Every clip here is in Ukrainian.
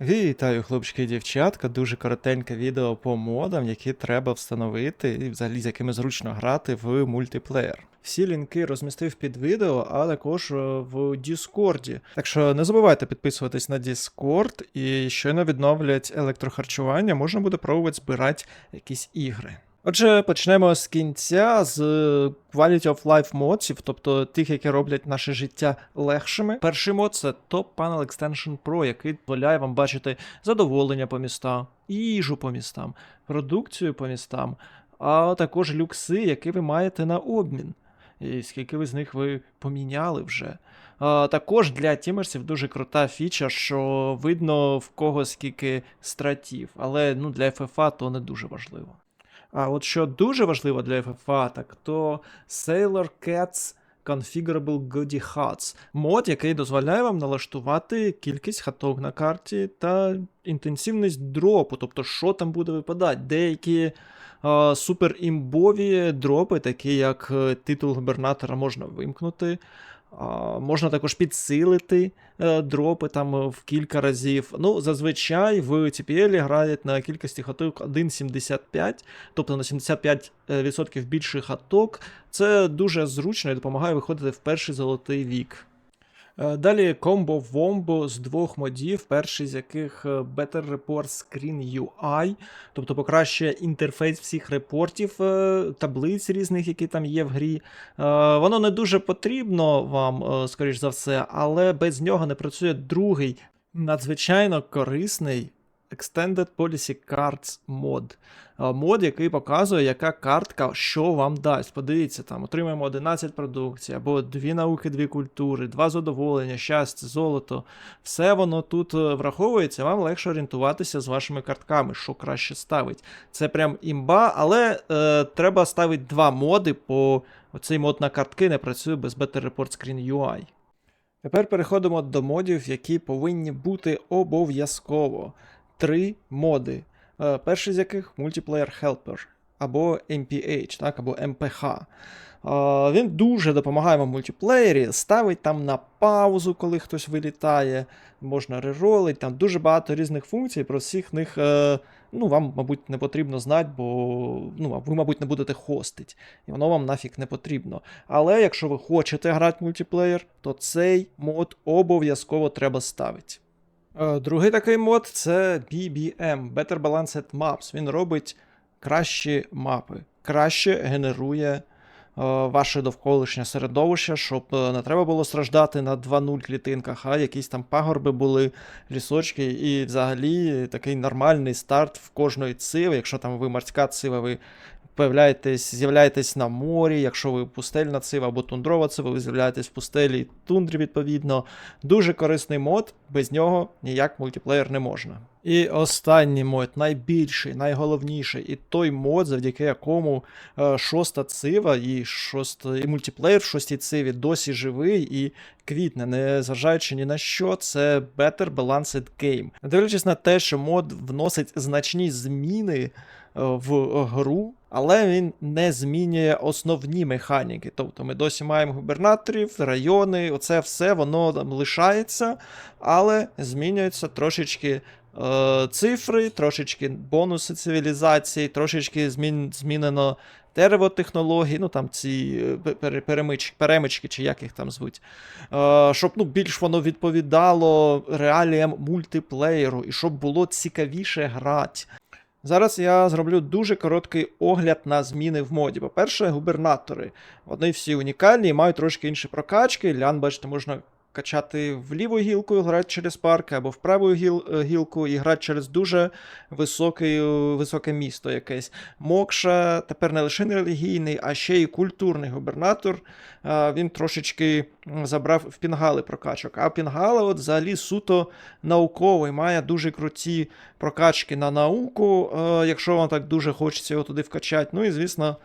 Вітаю, хлопчики і дівчатка. Дуже коротеньке відео по модам, які треба встановити і взагалі з якими зручно грати в мультиплеєр. Всі лінки розмістив під відео, а також е, в Діскорді. Так що не забувайте підписуватись на Діскорд і щойно відновлять електрохарчування, можна буде пробувати збирати якісь ігри. Отже, почнемо з кінця з Quality of Life модів, тобто тих, які роблять наше життя легшими. Перший мод це Top Panel Extension Pro, який дозволяє вам бачити задоволення по містам, їжу по містам, продукцію по містам, а також люкси, які ви маєте на обмін. І скільки ви з них ви поміняли вже. А, також для тімерсів дуже крута фіча, що видно в кого скільки стратів, але ну, для FFA то не дуже важливо. А от що дуже важливо для FFA, так то Sailor Cats Configurable Goody Huts. Мод, який дозволяє вам налаштувати кількість хаток на карті та інтенсивність дропу, тобто що там буде випадати. Деякі а, суперімбові дропи, такі як е, титул губернатора, можна вимкнути. Можна також підсилити е, дропи там е, в кілька разів. Ну, зазвичай в TPL грають на кількості хаток 1,75, тобто на 75% більше хаток. Це дуже зручно і допомагає виходити в перший золотий вік. Е, Далі комбо вомбо з двох модів, перший з яких е, Better Report Screen UI, тобто покращує інтерфейс всіх репортів, е, таблиць різних, які там є в грі. Воно не дуже потрібно вам, скоріш за все, але без нього не працює другий надзвичайно корисний Extended Policy Cards мод. Е, Мод, який показує, яка картка що вам дасть. Подивіться, там отримаємо 11 продукцій, або дві науки, дві культури, два задоволення, щастя, золото. Все воно тут е, враховується, вам легше орієнтуватися з вашими картками, що краще ставить. Це прям імба, але е, треба ставити два моди, бо цей мод на картки не працює без Better Report Screen UI. Тепер переходимо до модів, які повинні бути обов'язково. Три моди. Е, Перший з яких Multiplayer Helper або MPH, так, або МПХ. Е, Він дуже допомагає вам в мультиплеєрі, ставить там на паузу, коли хтось вилітає, можна реролить, там дуже багато різних функцій, про всіх них е, ну, вам, мабуть, не потрібно знати, бо ну, ви, мабуть, не будете хостить, і воно вам нафіг не потрібно. Але якщо ви хочете грати в мультиплеєр, то цей мод обов'язково треба ставити. Е, Другий такий мод це BBM Better Balanced Maps. Він робить кращі мапи, краще генерує ваше довколишнє середовище, щоб е, не треба було страждати на 2.0 клітинках, а якісь там пагорби були, лісочки, і взагалі такий нормальний старт в кожної циви. Якщо там ви морська цива, ви появляєтесь, з'являєтесь на морі, якщо ви пустельна цива або тундрова цива, ви з'являєтесь в пустелі і тундрі, відповідно. Дуже корисний мод, без нього ніяк мультиплеєр не можна. І останній мод, найбільший, найголовніший, і той мод, завдяки якому е, шоста цива і, шоста, і мультиплеєр в шостій циві досі живий і квітне, не зважаючи ні на що, це Better Balanced Game. Дивлячись на те, що мод вносить значні зміни в гру, але він не змінює основні механіки. Тобто ми досі маємо губернаторів, райони, оце все воно там лишається, але змінюються трошечки. е, Цифри, трошечки бонуси цивілізації, трошечки змін, змінено дерево технологій, ну там ці е, пе- пере- перемич, перемички, чи як їх там звуть. Е, щоб ну, більш воно відповідало реаліям мультиплеєру і щоб було цікавіше грати. Зараз я зроблю дуже короткий огляд на зміни в моді. По-перше, губернатори. Вони всі унікальні і мають трошки інші прокачки. Лян, бачите, можна качати в ліву гілку грати через парки, або в праву е, гілку і грати через дуже високий, е, високе місто якесь. Мокша тепер не лише не релігійний, а ще й культурний губернатор. Він трошечки забрав в Пінгали прокачок. А Пінгала от взагалі суто науковий, має дуже круті прокачки на науку, е, якщо вам так дуже хочеться його туди вкачати. Ну і звісно.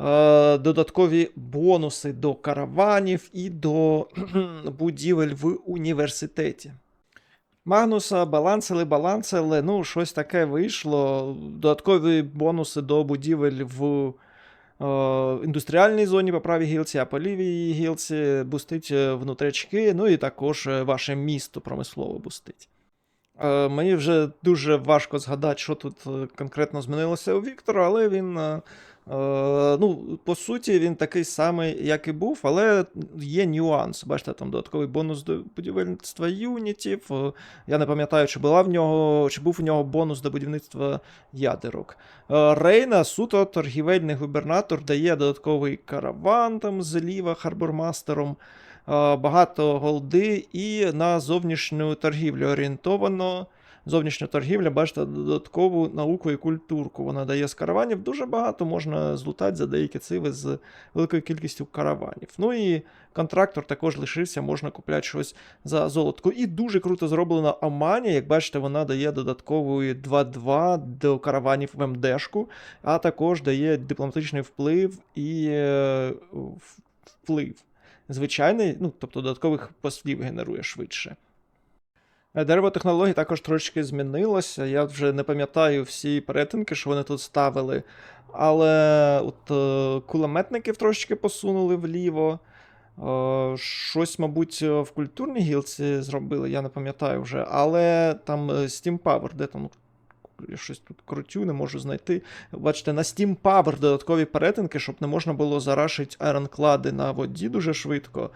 Е, Додаткові бонуси до караванів і до будівель в університеті. Магнуса балансили, балансили, ну, щось таке вийшло. Додаткові бонуси до будівель в е, індустріальній зоні по правій гілці, а по лівій гілці бустить е, внутрячки, ну і також е, ваше місто промислово бустить. Е, Мені вже дуже важко згадати, що тут конкретно змінилося у Віктора, але він. Е, Ну, по суті, він такий самий, як і був, але є нюанс. Бачите, там додатковий бонус до будівництва юнітів. Е, Я не пам'ятаю, чи була в нього, чи був у нього бонус до будівництва ядерок. Е, Рейна, суто торгівельний губернатор, дає додатковий караван там зліва харбормастером. Багато голди і на зовнішню торгівлю орієнтовано. Зовнішня торгівля, бачите, додаткову науку і культурку. Вона дає з караванів. Дуже багато можна злутати за деякі циви з великою кількістю караванів. Ну і контрактор також лишився, можна купляти щось за золотко. І дуже круто зроблена Амані. Як бачите, вона дає додатковий 2-2 до караванів в МДшку, а також дає дипломатичний вплив і е, вплив. Звичайний, ну, тобто додаткових послів генерує швидше. Е, Дерево технологій також трошки змінилося. Я вже не пам'ятаю всі перетинки, що вони тут ставили. Але от е, кулеметників трошечки посунули вліво. Е, щось, мабуть, в культурній гілці зробили, я не пам'ятаю вже. Але там Steam Power, де там я щось тут крутю, не можу знайти. Бачите, на Steam Power додаткові перетинки, щоб не можна було зарашити айронклади на воді дуже швидко.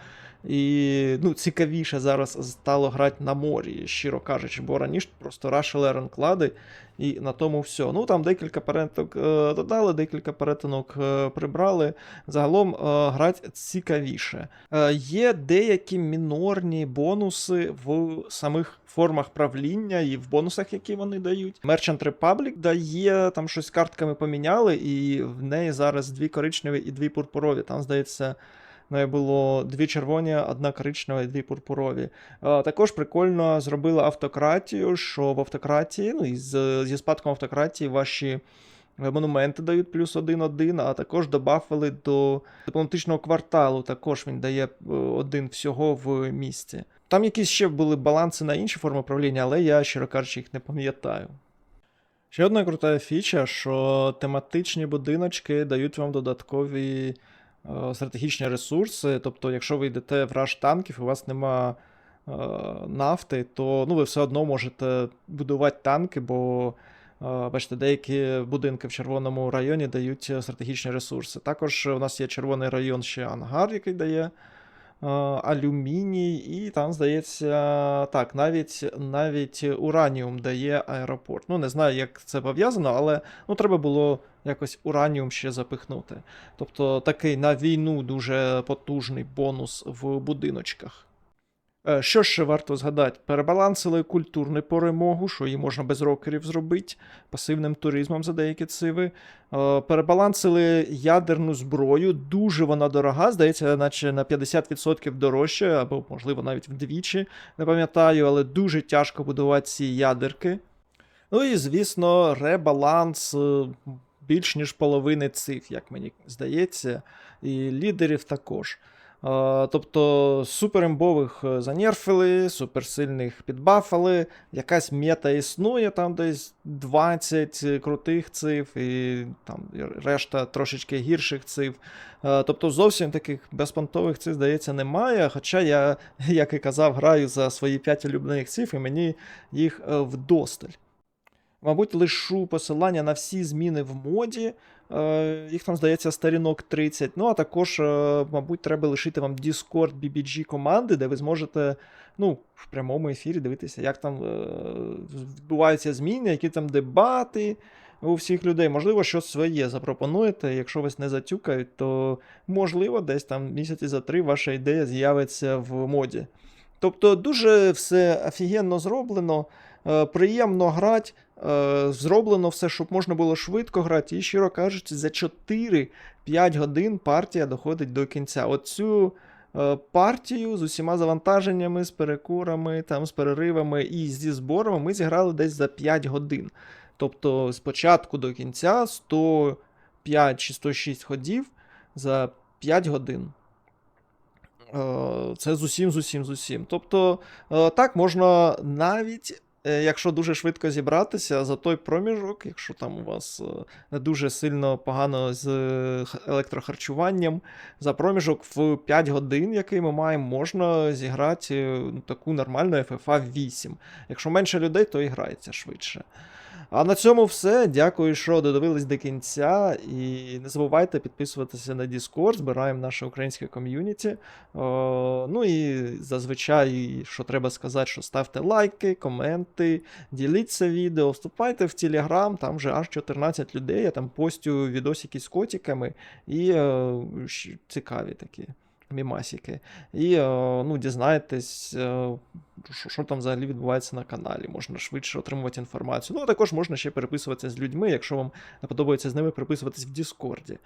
І ну, цікавіше зараз стало грати на морі, щиро кажучи, бо раніше просто рашили айронклади, і на тому все. Ну там декілька перетинок е, додали, декілька перетинок е, прибрали. Загалом е, грати цікавіше. Є деякі мінорні бонуси в самих формах правління і в бонусах, які вони дають. Merchant Republic дає там щось картками поміняли, і в неї зараз дві коричневі і дві пурпурові. Там, здається. Неї було дві червоні, одна коричнева і дві пурпурові. Також прикольно зробили автократію, що в автократії, ну і зі спадком автократії ваші е, монументи дають плюс один-один, а також добавили до дипломатичного кварталу. Також він дає е, один всього в місті. Там якісь ще були баланси на інші форми правління, але я, щиро кажучи, їх не пам'ятаю. Ще одна крута фіча, що тематичні будиночки дають вам додаткові стратегічні ресурси. Тобто, якщо ви йдете в раш танків, і у вас нема е, нафти, то ну, ви все одно можете будувати танки, бо е, бачите, деякі будинки в червоному районі дають е, стратегічні ресурси. Також у нас є червоний район ще ангар, який дає. Алюміній, і там, здається, так, навіть навіть ураніум дає аеропорт. Ну, не знаю, як це пов'язано, але ну, треба було якось ураніум ще запихнути. Тобто такий на війну дуже потужний бонус в будиночках. Е, Що ще варто згадати? Перебалансили культурну перемогу, що її можна без рокерів зробити, пасивним туризмом за деякі циви. Е, Перебалансили ядерну зброю, дуже вона дорога, здається, наче на 50% дорожче, або, можливо, навіть вдвічі, не пам'ятаю, але дуже тяжко будувати ці ядерки. Ну і, звісно, ребаланс е, більш ніж половини циф, як мені здається, і лідерів також. Тобто суперімбових е, занерфили, суперсильних підбафали, якась мета існує, там десь 20 крутих циф, і там решта трошечки гірших циф. Е, Тобто зовсім таких безпонтових цифр, здається, немає. Хоча я, як і казав, граю за свої 5 улюблених цифр, і мені їх е, вдосталь. Мабуть, лишу посилання на всі зміни в моді. Е, Їх там, здається, сторінок 30. Ну, а також, е, мабуть, треба лишити вам Discord BBG команди, де ви зможете ну, в прямому ефірі дивитися, як там е, відбуваються зміни, які там дебати у всіх людей. Можливо, щось своє запропонуєте. Якщо вас не затюкають, то можливо, десь там місяці за три ваша ідея з'явиться в моді. Тобто, дуже все офігенно зроблено, приємно грати. Е, Зроблено все, щоб можна було швидко грати, і, щиро кажучи, за 4-5 годин партія доходить до кінця. Оцю е, партію з усіма завантаженнями, з перекурами, там, з переривами і зі зборами ми зіграли десь за 5 годин. Тобто, з початку до кінця 105 чи 106 ходів за 5 годин. Е, Це з усім, з усім, з усім. Тобто, так можна навіть якщо дуже швидко зібратися, за той проміжок, якщо там у вас е, не дуже сильно погано з е, електрохарчуванням, за проміжок в 5 годин, який ми маємо, можна зіграти е, таку нормальну FFA 8. Якщо менше людей, то і грається швидше. А на цьому все. Дякую, що додивились до кінця. І не забувайте підписуватися на Discord, збираємо наше українське ком'юніті. Ну і зазвичай, що треба сказати, що ставте лайки, коменти, діліться відео, вступайте в Telegram, там вже аж 14 людей, я там постю відосики з котиками і е, цікаві такі. Мімасики. І е, ну, дізнаєтесь, е, що, там взагалі відбувається на каналі. Можна швидше отримувати інформацію. Ну, а також можна ще переписуватися з людьми, якщо вам не подобається з ними переписуватись в Діскорді.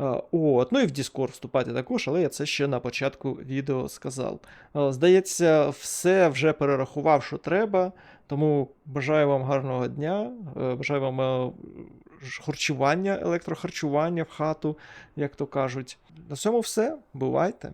Е, От, ну і в Discord вступати також, але я це ще на початку відео сказав. Здається, все вже перерахував, що треба. Тому бажаю вам гарного дня, е, бажаю вам е, харчування, електрохарчування в хату, як то кажуть. На цьому все. Бувайте!